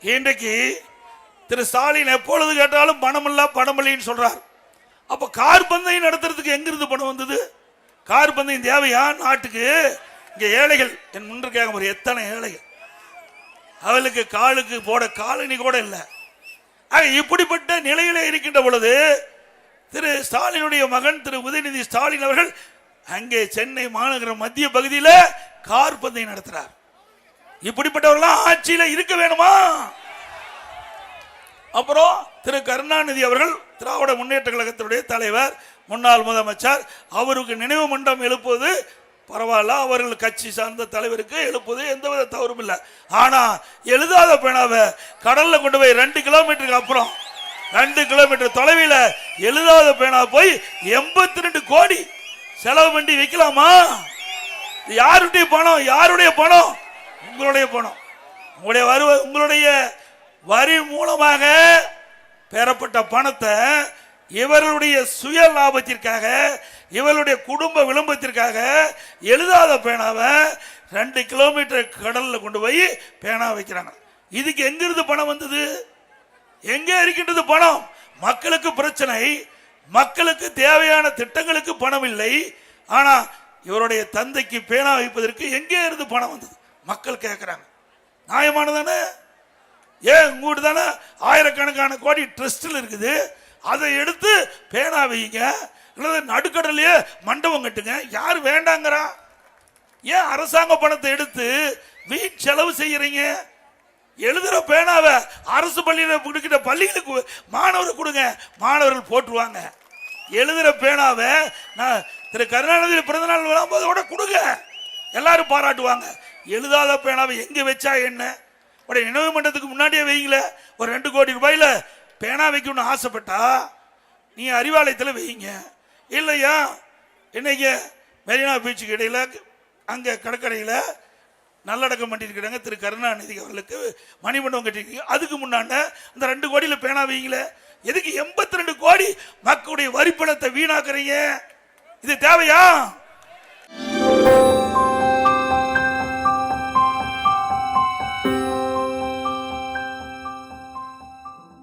இன்றைக்கு திரு ஸ்டாலின் எப்பொழுது கேட்டாலும் பணம் இல்ல பணம் இல்லைன்னு சொல்றார். அப்ப கார் பந்தயம் நடத்துறதுக்கு எங்கிருந்து பணம் வந்தது? கார் பந்தயம் தேவையா? நாட்டுக்கு. இங்க ஏழைகள். என் முன்று கேட்க முடியும் எத்தனை ஏழைகள். அவளுக்கு காலுக்கு போட காலனி கூட இல்லை. இப்படிப்பட்ட நிலையில இருக்கின்ற பொழுது திரு ஸ்டாலினுடைய மகன் திரு உதயநிதி ஸ்டாலின் அவர்கள் அங்கே சென்னை மாநகர மத்திய பகுதியில் கார் பந்தயம் நடத்துறார். இப்படிப்பட்டவர்களாம் ஆட்சியில இருக்க வேணுமா? அப்புறம் திரு கருணாநிதி அவர்கள் திராவிட முன்னேற்ற கழகத்தினுடைய தலைவர் முன்னாள் முதலமைச்சர் அவருக்கு நினைவு மண்டபம் எழுப்புவது பரவாயில்ல அவர்கள் கட்சி சார்ந்த தலைவருக்கு எழுப்புவது எந்தவித தவறும் இல்லை. ஆனா எழுதாத பேனாவை கடல்ல கொண்டு போய் ரெண்டு கிலோமீட்டருக்கு அப்புறம் ரெண்டு கிலோமீட்டர் தொலைவில் எழுதாத பேனா போய் எண்பத்தி ரெண்டு கோடி செலவு பண்ணி வைக்கலாமா? யாருடைய பணம்? யாருடைய பணம்? உங்களுடைய பணம். உங்களுடைய வருவ உங்களுடைய வரி மூலமாக பெறப்பட்ட பணத்தை இவர்களுடைய சுய லாபத்திற்காக இவர்களுடைய குடும்ப விளம்பரத்திற்காக எழுதாத பேனாவை ரெண்டு கிலோமீட்டர் கடலில் கொண்டு போய் பேனா வைக்கிறாங்க. இதுக்கு எங்கிருந்து பணம் வந்தது? எங்கே இருக்கின்றது பணம்? மக்களுக்கு பிரச்சனை. மக்களுக்கு தேவையான திட்டங்களுக்கு பணம் இல்லை. ஆனால் இவருடைய தந்தைக்கு பேனா வைப்பதற்கு எங்கே இருந்து பணம் வந்தது? மக்கள் கேட்கிறாங்க நியாயமானதானே? ஏன் உங்கள்கிட்ட தானே? ஆயிரக்கணக்கான கோடி ட்ரஸ்டில் இருக்குது. அதை எடுத்து பேனா வைங்க. அல்லது நடுக்கடலையே மண்டபம் கட்டுங்க. யார் வேண்டாங்கிறா? ஏன் அரசாங்க பணத்தை எடுத்து வீண் செலவு செய்கிறீங்க எழுதுகிற பேனாவை அரசு பள்ளியில் கொடுக்கிற பள்ளிகளுக்கு மாணவர் கொடுங்க. மாணவர்கள் போட்டுருவாங்க எழுதுகிற பேனாவை நான் திரு கருணாநிதி பிறந்தநாள் வரும்போது கூட கொடுங்க. எல்லாரும் பாராட்டுவாங்க. எழுதாத பேனாவை எங்கே வச்சா என்ன? உடைய நினைவு மன்றத்துக்கு முன்னாடியே வைங்களே ஒரு ரெண்டு கோடி ரூபாயில பேனா வைக்கணும்னு ஆசைப்பட்டா நீ அறிவாலயத்தில் வைங்க இல்லையா? இன்னைக்கு மெரினா பீச்சுக்கு இடையில் அங்கே கடற்கரையில் நல்லடக்கம் பண்ணியிருக்கிறாங்க திரு கருணாநிதி அவர்களுக்கு மணிமண்டபம் கட்டியிருக்கீங்க. அதுக்கு முன்னாண்ட அந்த ரெண்டு கோடியில் பேனா வைங்கள எதுக்கு எண்பத்தி ரெண்டு கோடி மக்களுடைய வரிப்பணத்தை வீணாக்குறீங்க? இது தேவையா?